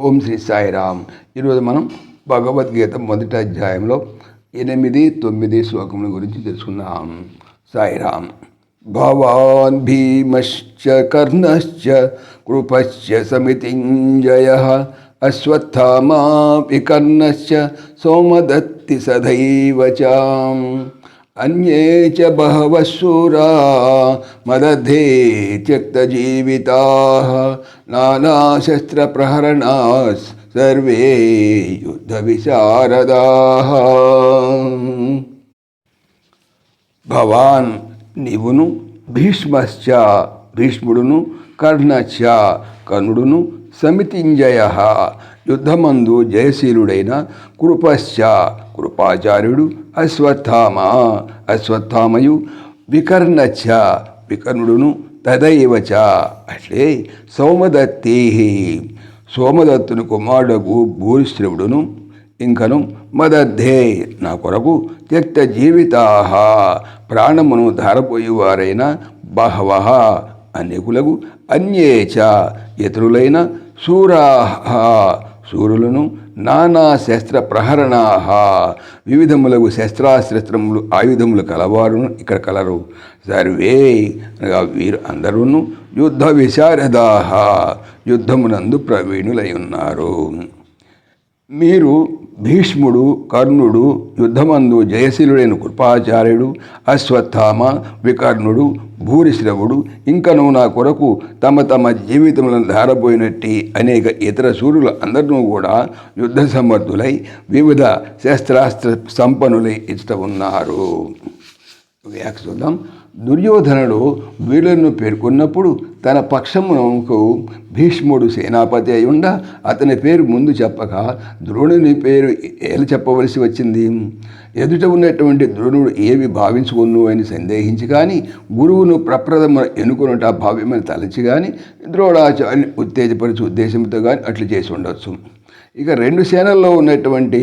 ఓం శ్రీ సాయిరామ్ ఈరోజు మనం భగవద్గీత మొదటి అధ్యాయంలో ఎనిమిది తొమ్మిది శ్లోకముల గురించి తెలుసుకుందాం సాయిరామ్ భవాన్ భీమశ్చ కర్ణశ్చ కృపశ్చ సమితింజయ అశ్వత్థామా వికర్ణశ్చ సోమదత్తి సదైవ अन्ये च बहवः सूरा मदधे त्यक्तजीविताः नानाशस्त्रप्रहरणाः सर्वे युद्धविशारदाः। भवान् निपुनु भीष्मश्च భీష్ముడును కర్ణశ్చ కర్ణుడును సమితింజయ. యుద్ధమందు జయశీలుడైన కృపశ్చ కృపాచార్యుడు అశ్వత్థామ. అశ్వత్థామయు వికర్ణచ్చ వికర్ణుడును తదైవచ అట్లే సోమదత్తే సోమదత్తుని కుమారుడకు భూరిశ్రవుడును ఇంకను మదద్ధే నా కొరకు త్యక్త జీవితా ప్రాణమును ధారపోయేవారైన బహవ. అనేకులకు అన్యేచ ఇతరులైన శూరాహ శూరులను నానా శస్త్ర ప్రహరణా వివిధములకు శస్త్రాశస్త్రములు ఆయుధములు కలవారును ఇక్కడ కలరు. సర్వే అనగా వీరు అందరూను యుద్ధ విశారదాహ యుద్ధమునందు ప్రవీణులై ఉన్నారు. మీరు భీష్ముడు కర్ణుడు యుద్ధమందు జయశీలుడైన కృపాచార్యుడు అశ్వత్థామ వికర్ణుడు భూరిశ్రవుడు ఇంకను నా కొరకు తమ తమ జీవితములను ధారపోయినట్టి అనేక ఇతర సూర్యులు అందరినూ కూడా యుద్ధ సమర్థులై వివిధ శస్త్రాస్త్ర సంపన్నులై ఇచ్చట ఉన్నారు. వ్యాఖ్య చూద్దాం. దుర్యోధనుడు వీళ్ళను పేర్కొన్నప్పుడు తన పక్షమునకు భీష్ముడు సేనాపతి అయి ఉండ అతని పేరు ముందు చెప్పక ద్రోణుని పేరు ఎలా చెప్పవలసి వచ్చింది? ఎదుట ఉన్నటువంటి ద్రోణుడు ఏమి భావించుకును అని సందేహించి కానీ గురువును ప్రప్రదమున ఎన్నుకున్నట భావ్యమని తలచి కానీ ద్రోణాచార్యుని ఉత్తేజపరిచే ఉద్దేశంతో కానీ అట్లు చేసి ఉండొచ్చు. ఇక రెండు సేనల్లో ఉన్నటువంటి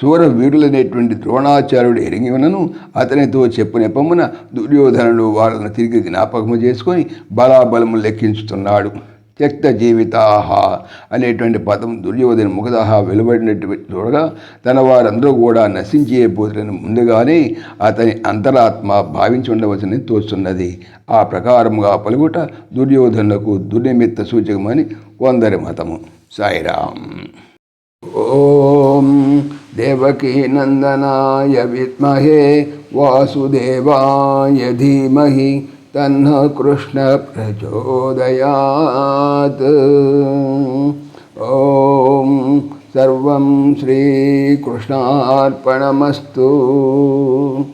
సూర వీరులనేటువంటి ద్రోణాచార్యుడు ఎరిగి ఉన్నను అతనితో చెప్పు నెపమున దుర్యోధనుడు వాళ్ళను తిరిగి జ్ఞాపకము చేసుకొని బలాబలము లెక్కించుతున్నాడు. త్యక్త జీవితాహ అనేటువంటి పదం దుర్యోధన ముఖదాహ వెలువడినటువంటి చూడగా తన వారందరూ కూడా నశించే పోతులను ముందుగానే అతని అంతరాత్మ భావించి ఉండవచ్చని తోస్తున్నది. ఆ ప్రకారముగా పలుగుట దుర్యోధనులకు దుర్నిమిత్త సూచకమని కొందరి మతము. సాయిరామ్. ఓం దేవకీనందనాయ విద్మహే వాసుదేవాయ ధీమహి తన్న కృష్ణ ప్రచోదయాత్. ఓం సర్వం శ్రీకృష్ణార్పణమస్తు.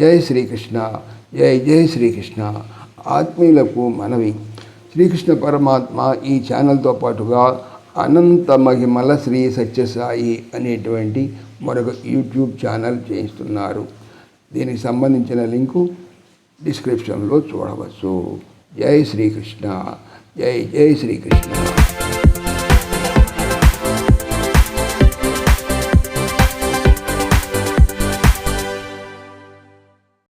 జై శ్రీకృష్ణ జై జై శ్రీకృష్ణ. ఆత్మీయులకు మనవి. శ్రీకృష్ణ పరమాత్మ ఈ ఛానల్తో పాటుగా అనంత మహిమల శ్రీ సత్యసాయి అనేటువంటి మరొక యూట్యూబ్ ఛానల్ చేయిస్తున్నారు. దీనికి సంబంధించిన లింకు డిస్క్రిప్షన్లో చూడవచ్చు జై శ్రీకృష్ణ జై జై శ్రీకృష్ణ